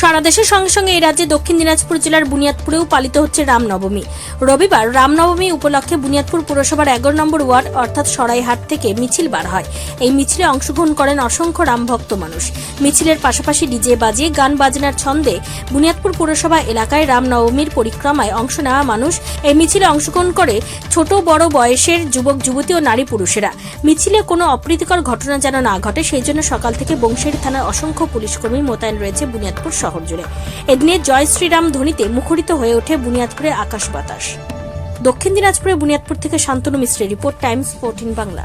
সারা দেশের সঙ্গে সঙ্গে এই রাজ্যে দক্ষিণ দিনাজপুর জেলার বুনিয়াদপুরেও পালিত হচ্ছে রামনবমী। রবিবার রামনবমী উপলক্ষে বুনিয়াদপুর পুরসভার এগারো নম্বর ওয়ার্ড, অর্থাৎ সরাইহাট থেকে মিছিল বার হয়। এই মিছিলে অংশগ্রহণ করেন অসংখ্য রামভক্ত মানুষ। মিছিলের পাশাপাশি ডিজে বাজিয়ে, গান বাজনার ছন্দে বুনিয়াদপুর পুরসভা এলাকায় রামনবমীর পরিক্রমায় অংশ নেওয়া মানুষ এই মিছিলে অংশগ্রহণ করে ছোট, বড় বয়সের যুবক, যুবতী ও নারী পুরুষেরা। মিছিলে কোনো অপ্রীতিকর ঘটনা যেন না ঘটে, সেই জন্য সকাল থেকে বংশের থানার অসংখ্য পুলিশকর্মী মোতায়েন রয়েছে বুনিয়াদপুর শহর জুড়ে। এদিনে জয় শ্রীরাম ধ্বনিতে মুখরিত হয়ে ওঠে বুনিয়াদপুরের আকাশ বাতাস। দক্ষিণ দিনাজপুরের বুনিয়াদপুর থেকে শান্তনু মিশ্রের রিপোর্ট, টাইমস, ফোরটিন বাংলা।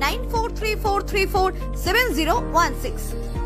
9434347016.